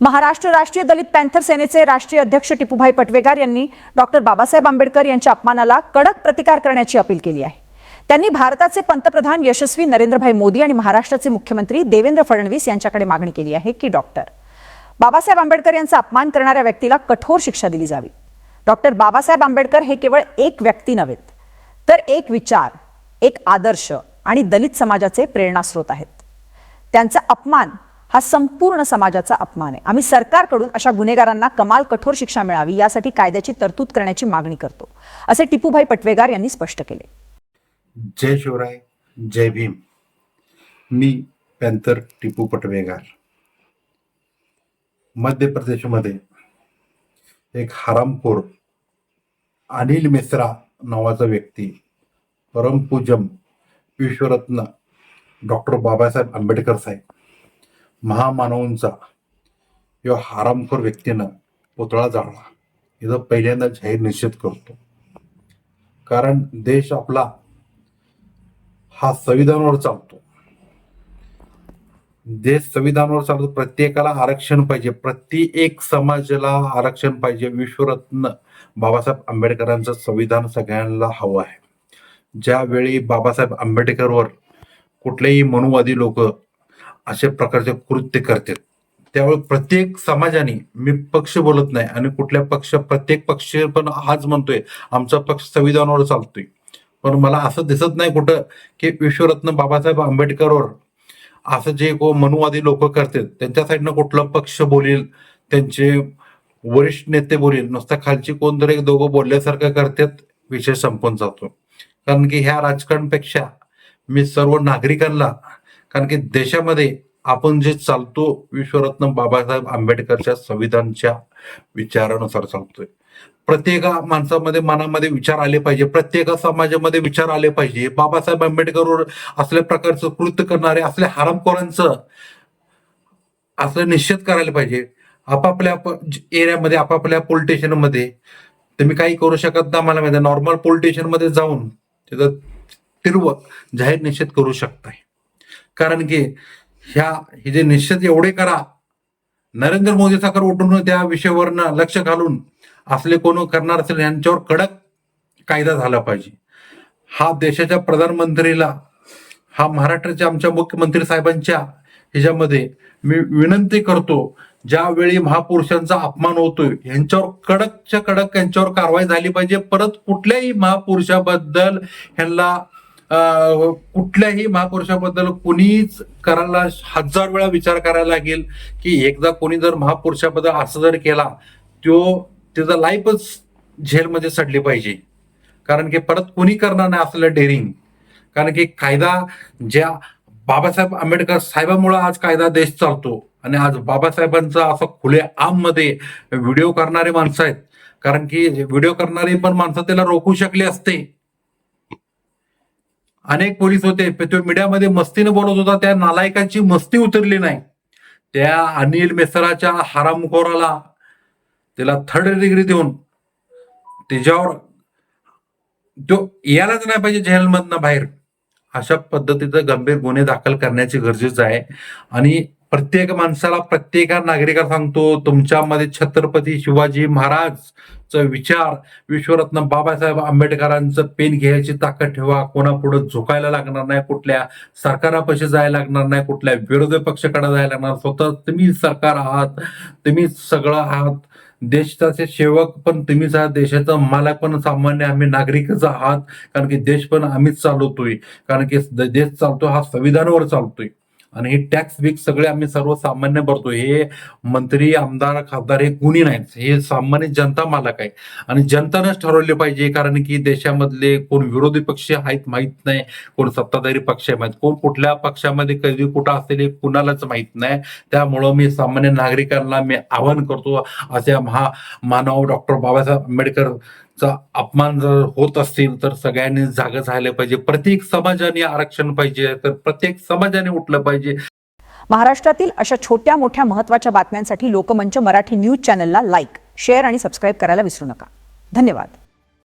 महाराष्ट्र राष्ट्रीय दलित पॅन्थर सेनेचे राष्ट्रीय अध्यक्ष टिपूभाई पटवेगार यांनी डॉक्टर बाबासाहेब आंबेडकर यांच्या अपमानाला कडक प्रतिकार करण्याची अपील केली आहे. त्यांनी भारताचे पंतप्रधान यशस्वी नरेंद्रभाई मोदी आणि महाराष्ट्राचे मुख्यमंत्री देवेंद्र फडणवीस यांच्याकडे मागणी केली आहे की डॉक्टर बाबासाहेब आंबेडकर यांचा अपमान करणाऱ्या व्यक्तीला कठोर शिक्षा दिली जावी. डॉक्टर बाबासाहेब आंबेडकर हे केवळ एक व्यक्ती नव्हेत तर एक विचार एक आदर्श आणि दलित समाजाचे प्रेरणास्रोत आहेत. त्यांचा अपमान हा संपूर्ण समाजाचा अपमान आहे. आम्ही सरकारकडून अशा गुन्हेगारांना कमाल कठोर शिक्षा मिळावी यासाठी कायद्याची तरतूद करण्याची मागणी करतो असे टिपूभाई पटवेगार यांनी स्पष्ट केले. जय शिवराय जय भीम. मी पॅन्थर टिपू पटवेगार. मध्य प्रदेशमध्ये एक हरामखोर अनिल मिश्रा नावाचा व्यक्ती परमपूजम विश्वरत्न डॉक्टर बाबासाहेब आंबेडकर साहेब महामानवांचा किंवा हारामखोर व्यक्तीनं पुतळा जाळला. इथं पहिल्यांदा जाहीर निषेध करतो. कारण देश आपला हा संविधानावर चालतो. देश संविधानावर चालतो. प्रत्येकाला आरक्षण पाहिजे. प्रत्येक समाजाला आरक्षण पाहिजे. विश्वरत्न बाबासाहेब आंबेडकरांचं संविधान सगळ्यांना हवं आहे. ज्यावेळी बाबासाहेब आंबेडकरवर कुठलेही मनुवादी लोक अशा प्रकारचे कृत्य करतात. त्यामुळे प्रत्येक समाजाने मी पक्ष बोलत नाही आणि कुठल्या पक्ष प्रत्येक पक्ष पण आज म्हणतोय आमचा पक्ष संविधानावर चालतोय. पण मला असं दिसत नाही कुठं की विश्वरत्न बाबासाहेब आंबेडकरवर असं जे को मनुवादी लोक करतात त्यांच्या साईडनं कुठला पक्ष बोलेल त्यांचे वरिष्ठ नेते बोलेल नुसता खालची कोणतरी एक दोघं बोलल्यासारखं करतात विषय संपून जातो. कारण की ह्या राजकारणापेक्षा मी सर्व नागरिकांना कारण की देशामध्ये आपण जे चालतो विश्वरत्न बाबासाहेब आंबेडकरच्या संविधानच्या विचारानुसार चालतोय. प्रत्येक माणसामध्ये मनामध्ये विचार आले पाहिजे. प्रत्येक समाजामध्ये विचार आले पाहिजे. बाबासाहेब आंबेडकरवर असल्या प्रकारचं कृत्य करणारे असल्या हरामखोरांचं असं निश्चित करायला पाहिजे. आपापल्या एरियामध्ये आपापल्या पोलीसमध्ये तुम्ही काही करू शकत ना मला माहिती नॉर्मल पोलीसमध्ये जाऊन तिथं तीव्र जाहीर निषेध करू शकताय. कारण की ह्या हे जे निश्चित एवढे करा. नरेंद्र मोदी साखर उठून त्या विषयावरनं लक्ष घालून असले कोण करणार असेल यांच्यावर कडक कायदा झाला पाहिजे. हा देशाच्या प्रधानमंत्रीला हा महाराष्ट्राच्या आमच्या मुख्यमंत्री साहेबांच्या ह्याच्यामध्ये मी विनंती करतो ज्यावेळी महापुरुषांचा अपमान होतोय यांच्यावर कडकच्या कडक यांच्यावर कारवाई झाली पाहिजे. परत कुठल्याही महापुरुषाबद्दल ह्यांना कुठल्याही महापुरुषाबद्दल कुणीच करायला हजार वेळा विचार करायला लागेल की एकदा कोणी जर महापुरुषाबद्दल असं जर केला तो त्याचा लाईफच झेलमध्ये सडली पाहिजे. कारण की परत कुणी करणार नाही असलं डेअरिंग कारण की कायदा ज्या बाबासाहेब आंबेडकर साहेबांमुळे आज कायदा देश चालतो आणि आज बाबासाहेबांचा असं खुले आममध्ये व्हिडिओ करणारे माणसं आहेत. कारण की व्हिडिओ करणारी पण माणसं त्याला रोखू शकले असते. अनेक पोलीस होते. तो मीडियामध्ये मस्तीने बोलत होता. त्या नालायकांची मस्ती उतरली नाही. त्या अनिल मेसराच्या हारामखोराला त्याला थर्ड डिग्री देऊन त्याच्यावर तो यायलाच नाही पाहिजे जेलमधनं बाहेर. अशा पद्धतीचं गंभीर गुन्हे दाखल करण्याची गरजेचं आहे. आणि प्रत्येक माणसाला प्रत्येक नागरिकाला सांगतो तुमच्यामध्ये छत्रपती शिवाजी महाराज विचार विश्वरत्न बाबासाहेब आंबेडकरांचं पेन घ्यायची ताकद ठेवा कोणापुढे झुकायला लागणार नाही कुठल्या सरकारापाशी जायला लागणार नाही कुठल्या विरोधी पक्षाकडे जायला लागणार स्वतः तुम्ही सरकार आहात तुम्ही सगळं आहात देशाचे सेवक पण तुम्हीच आहात देशाचा मला पण सामान्य आम्ही नागरिकच आहात कारण की देश पण आम्हीच चालवतोय कारण की देश चालतो हा संविधानावर चालतोय. आणि हे टॅक्स बिक्स सगळे आम्ही सर्वसामान्य भरतो हे मंत्री आमदार खासदार हे कुणी नाहीत. हे सामान्य जनता मालक आहे. आणि जनतानंच ठरवले पाहिजे कारण की देशामधले कोण विरोधी पक्ष आहेत माहीत नाही. कोण सत्ताधारी पक्ष आहे माहीत. कोण कुठल्या पक्षामध्ये कधी कुठं असेल हे कुणालाच माहीत नाही. त्यामुळं मी सामान्य नागरिकांना मी आवाहन करतो. असे महा मानव डॉक्टर बाबासाहेब आंबेडकर अपमान जर होत असतील तर सगळ्यांनी जागं झाले पाहिजे. प्रत्येक समाजाने आरक्षण पाहिजे तर प्रत्येक समाजाने उठलं पाहिजे. महाराष्ट्रातील अशा छोट्या मोठ्या महत्त्वाच्या बातम्यांसाठी लोकमंच मराठी न्यूज चॅनलला लाईक शेअर आणि सबस्क्राईब करायला विसरू नका. धन्यवाद.